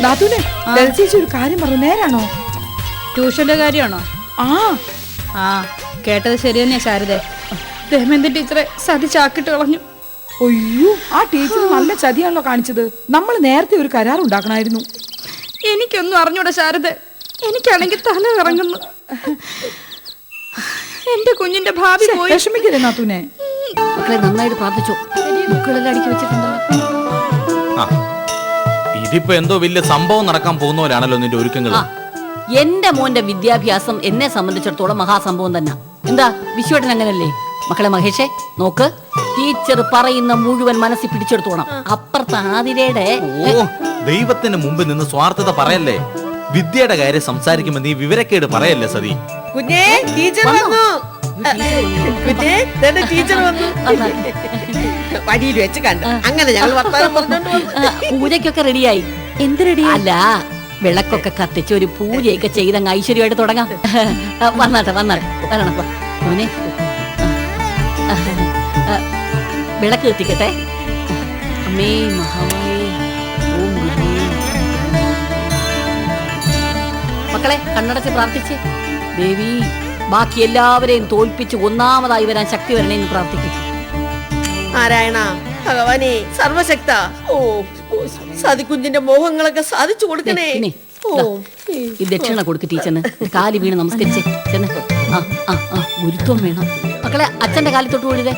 നാത്തൂനെ ലളിത ഒരു കാര്യം പറഞ്ഞു നേരാണോ? ട്യൂഷന്റെ കാര്യമാണോ? ആ. ആ കേട്ടത് ശരി തന്നെയാ ശാരദേ. ദമയന്തി ടീച്ചറെ സതി ചാക്കിട്ട് കളഞ്ഞു. അയ്യോ ആ ടീച്ചർ നല്ല ചതിയാണല്ലോ കാണിച്ചത്. നമ്മൾ നേരത്തെ ഒരു കരാർ ഉണ്ടാക്കണായിരുന്നു എനിക്കൊന്നും അറിഞ്ഞൂടെ ശാരദ. എനിക്കാണെങ്കിൽ തല ഇറങ്ങുന്നു എന്റെ കുഞ്ഞിന്റെ ഭാവി പോയി. വിഷമിക്കരുത് നാത്തൂനെ. മക്കളെ നന്നായിട്ട് പ്രാർത്ഥിച്ചു. മക്കളെല്ലാം അടുക്കി വെച്ചിട്ടുണ്ടല്ലോ ആ. ഇതിപ്പോ എന്തോ വലിയ സംഭവം നടക്കാൻ പോകുന്നവരാണല്ലോ നിന്റെ ഒരുക്കങ്ങൾ എന്റെ മോന്റെ വിദ്യാഭ്യാസം എന്നെ സംബന്ധിച്ചിടത്തോളം മഹാസംഭവം തന്നെ. എന്താ വിശ്വട്ടൻ അങ്ങനല്ലേ? മക്കളെ മഹേഷേ നോക്ക് ടീച്ചർ പറയുന്ന മുഴുവൻ മനസ്സിൽ പിടിച്ചെടുത്തോണം. അപ്പുറത്ത് ആതിരയുടെ ഓ ദൈവത്തിന് മുമ്പിൽ നിന്ന് സ്വാർത്ഥത പറയല്ലേ? വിദ്യയുടെ കാര്യം സംസാരിക്കുമ്പോ നീ വിവരക്കേട് പറയല്ലേ സതി? കുഞ്ഞേ ടീച്ചർ വന്നു. കുഞ്ഞേ തന്റെ ടീച്ചർ വന്നു. വടിയിൽ വെച്ച് കണ്ടു. അങ്ങനെ ഞങ്ങൾ വർത്താനം പറഞ്ഞോണ്ട് വന്നു പൂജയ്ക്കൊക്കെ റെഡിയായി. എന്ത് റെഡി? അല്ല വിളക്കൊക്കെ കത്തിച്ച് ഒരു പൂജയൊക്കെ ചെയ്തങ്ങ് ഐശ്വര്യമായിട്ട് തുടങ്ങാം. ആ, വന്നാട്ടെ വന്നാട്ടെ. വരണം. മോനെ. ആ, ആ, വിളക്ക് കത്തിക്കട്ടെ. അമ്മേ മഹാമായേ ഓം ഗുരുവേ. മക്കളെ കണ്ണടച്ച് പ്രാർത്ഥിച്ച്. ദേവി ബാക്കി എല്ലാവരെയും തോൽപ്പിച്ച് ഒന്നാമതായി വരാൻ ശക്തി വരണേന്ന് പ്രാർത്ഥിക്കും നാരായണ ഭഗവാനെ സർവശക്ത. ഓ സതികുഞ്ഞിന്റെ മോഹങ്ങളൊക്കെ സാധിച്ചു കൊടുക്കണേ. ഓ. ഈ ദക്ഷിണ കൊടുക്ക് ടീച്ചറിന്. കാൽ വീണ് നമസ്കരിച്ചേ. ചെന്ന് ആ ആ ആ ഗുരുത്വം വേണം. മക്കളെ അച്ഛന്റെ കാലി തൊട്ട് തൊഴുതേ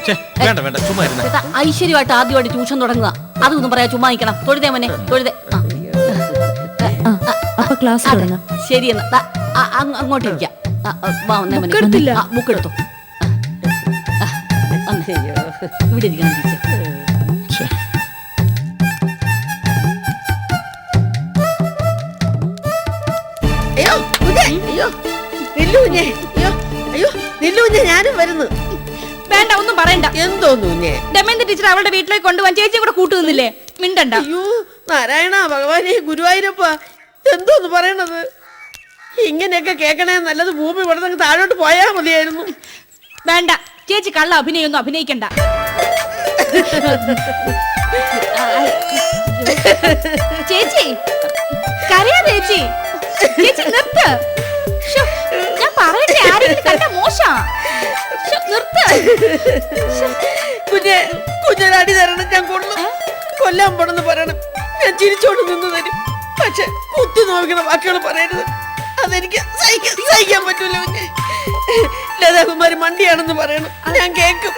ഐശ്വര്യമായിട്ട് ആദ്യമായിട്ട് ട്യൂഷൻ തുടങ്ങുക. അതൊന്നും പറയാ ചുമ്മാ നിക്കണം. തൊഴുതേ മോനെ തൊഴുതേ. ആ. അപ്പൊ ക്ലാസ് ശരി എന്നാ. അങ്ങോട്ടിരിക്കാം. ബുക്ക് അങ്ങ് ഇവിടെ ഇരിക്കണം ടീച്ചർ. അയ്യോ കുഞ്ഞേ അയ്യോ. നില്ലു കുഞ്ഞേ അയ്യോ അയ്യോ നില്ലു കുഞ്ഞേ ഞാനും വരുന്നു. വേണ്ട ഒന്നും പറയണ്ട. എന്തോന്നു കുഞ്ഞേ? ദമയന്തി ടീച്ചർ അവളുടെ വീട്ടിലേക്ക് കൊണ്ടുപോകാൻ ചേച്ചിയും കൂടെ കൂട്ടുന്നില്ലേ മിണ്ടണ്ട. അയ്യോ നാരായണ ഭഗവാനെ ഗുരുവായൂരപ്പ എന്തോന്ന് പറയണത്? ഇങ്ങനെയൊക്കെ കേക്കണേ നല്ലത് ഭൂമി ഇവിടെ താഴോട്ട് പോയാ മതിയായിരുന്നു. വേണ്ട ചേച്ചി കള്ള അഭിനയൊന്നും അഭിനയിക്കണ്ട. ചേച്ചി കരയാ ചേച്ചി. ചേച്ചി നിർത്ത്. ഞാൻ പറയട്ടെ ആരെങ്കിലും കണ്ട മോശാ. നിർത്ത്. കുഞ്ഞെ കുഞ്ഞനാടി തരണം ഞാൻ കൊള്ളു കൊല്ലാൻ പോണെന്ന് പറയണം. ഞാൻ ചിരിച്ചോണ്ട് നിന്ന് തരും. പക്ഷെ കുത്തി നോക്കണ വാക്കുകൾ പറയരുത്. അതെനിക്ക് സഹിക്കാൻ സഹിക്കാൻ പറ്റൂല കുഞ്ഞെ. ലതാകുമാരി മണ്ടിയാണെന്ന് പറയണം. ഞാൻ കേൾക്കും.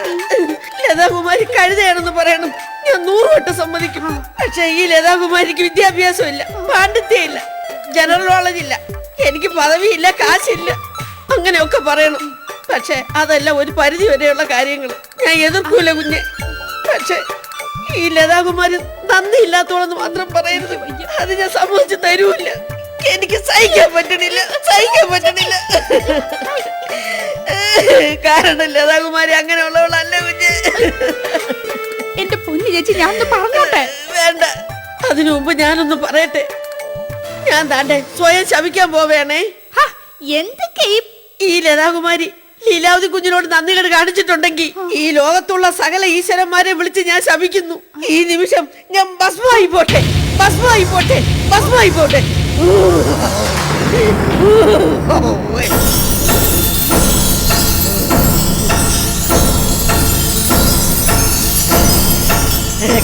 ലതാകുമാരി കഴുതയാണെന്ന് പറയണം. ഞാൻ നൂറ് വട്ടം സമ്മതിക്കും. പക്ഷെ ഈ ലതാകുമാരിക്ക് വിദ്യാഭ്യാസം വിദ്യാഭ്യാസമില്ല പാണ്ഡിത്യമില്ല ജനറൽ നോളജ് ഇല്ല എനിക്ക് പദവിയില്ല കാശില്ല അങ്ങനെയൊക്കെ പറയണം. പക്ഷെ അതല്ല ഒരു പരിധി വരെയുള്ള കാര്യങ്ങൾ ഞാൻ എതിർക്കൂല കുഞ്ഞെ. പക്ഷെ ഈ ലതാകുമാരി നന്ദി ഇല്ലാത്തോളെന്ന് മാത്രം പറയരുത്. അത് ഞാൻ സമ്മതിച്ചു തരൂല്ല. എനിക്ക് സഹിക്കാൻ പറ്റണില്ല. സഹിക്കാൻ പറ്റണില്ല. കാരണം ലതാകുമാരി അങ്ങനെയുള്ളവളല്ല കുഞ്ഞ്? എന്റെ പൊന്നു ചേച്ചി ഞാൻ ഒന്ന് പറഞ്ഞോട്ടെ? വേണ്ട. അതിനു മുമ്പ് ഞാനൊന്ന് പറയട്ടെ? ഞാൻ താണ്ടെ സ്വയം ശവിക്കാൻ പോവേണേ. എന്തൊക്കെ ഈ ലതാകുമാരി ലീലാവതി കുഞ്ഞിനോട് നന്ദികൾ കാണിച്ചിട്ടുണ്ടെങ്കിൽ ഈ ലോകത്തുള്ള സകല ഈശ്വരന്മാരെ വിളിച്ച് ഞാൻ ശപിക്കുന്നു. ഈ നിമിഷം ഞാൻ ഭസ്മായി പോട്ടെ. ഭസ്മായി പോട്ടെ. ഭസ്മായി പോട്ടെ.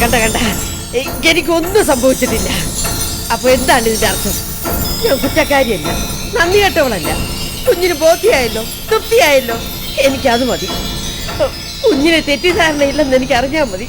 കണ്ട കണ്ട. എനിക്കൊന്നും സംഭവിച്ചിട്ടില്ല. അപ്പൊ എന്താണ് ഇതിന്റെ അർത്ഥം? ഞാൻ കുറ്റക്കാരിയല്ല നന്ദി കേട്ടവളല്ല കുഞ്ഞിന് ബോധ്യമായല്ലോ തൃപ്തിയായല്ലോ. എനിക്കത് മതി. കുഞ്ഞിനെ തെറ്റിദ്ധാരണയില്ലെന്ന് എനിക്ക് അറിഞ്ഞാൽ മതി.